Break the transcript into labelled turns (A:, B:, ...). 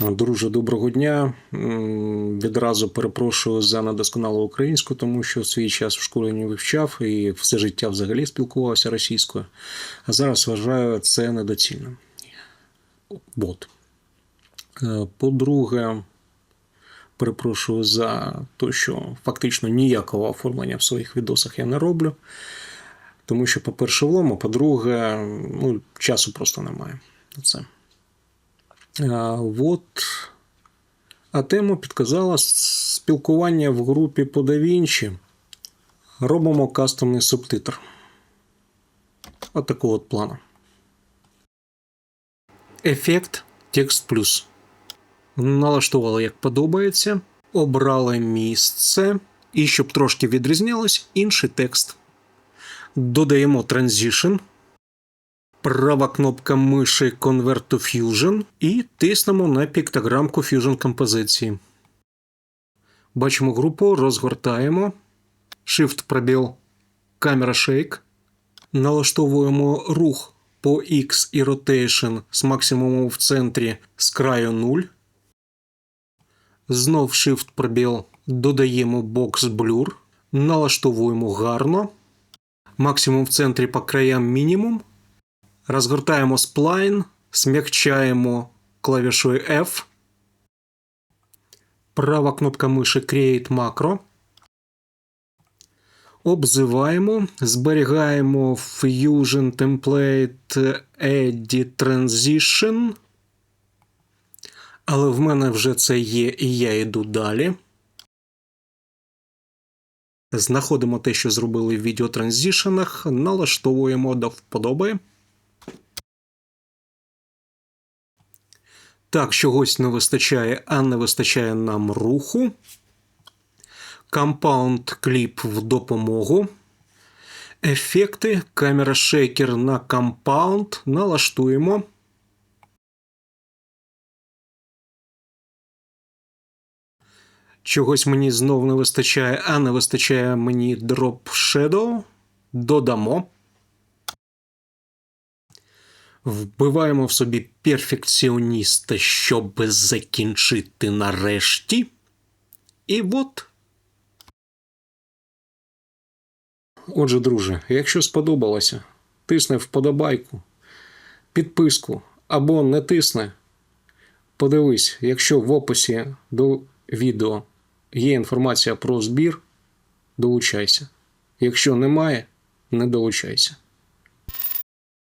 A: Друже, доброго дня. Відразу перепрошую за недосконалу українську, тому що свій час в школі не вивчав і все життя взагалі спілкувався російською. А зараз вважаю це недоцільним. Бот. Е, По-друге, перепрошую за те, що фактично ніякого оформлення в своїх відосах я не роблю. Тому що, по-перше, влом, а по-друге, ну, часу просто немає на це. От. А тему підказала спілкування в групі по DaVinci. Робимо кастомний субтитр. От такого от плану. Ефект текст плюс. Налаштували як подобається. Обрали місце. І щоб трошки відрізнялось, інший текст. Додаємо Transition. Права кнопка миші Convert to Fusion і тиснемо на піктограмку Fusion композиції. Бачимо групу, розгортаємо. Shift пробіл камера Shake. Налаштовуємо рух по X і Rotation з максимумом в центрі з краю 0. Знов Shift пробіл додаємо Box Blur. Налаштовуємо гарно. Максимум в центрі по краям мінімум. Розгортаємо сплайн, смягчаємо клавішою F. Права кнопка миші Create Macro. Обзиваємо, зберігаємо Fusion Template Edit Transition. Але в мене вже це є, і я йду далі. Знаходимо те, що зробили в відеотранзішенах, налаштовуємо до вподоби. Так, чогось не вистачає, а не вистачає нам руху. Compound кліп в допомогу. Ефекти. Камера шейкер на Compound. Налаштуємо. Чогось мені знов не вистачає, а не вистачає мені Drop Shadow. Додамо. Вбиваємо в собі перфекціоніста, щоб закінчити нарешті. І от. Отже, друже, якщо сподобалося, тисни вподобайку, підписку або не тисни. Подивись, якщо в описі до відео є інформація про збір, долучайся. Якщо немає, не долучайся.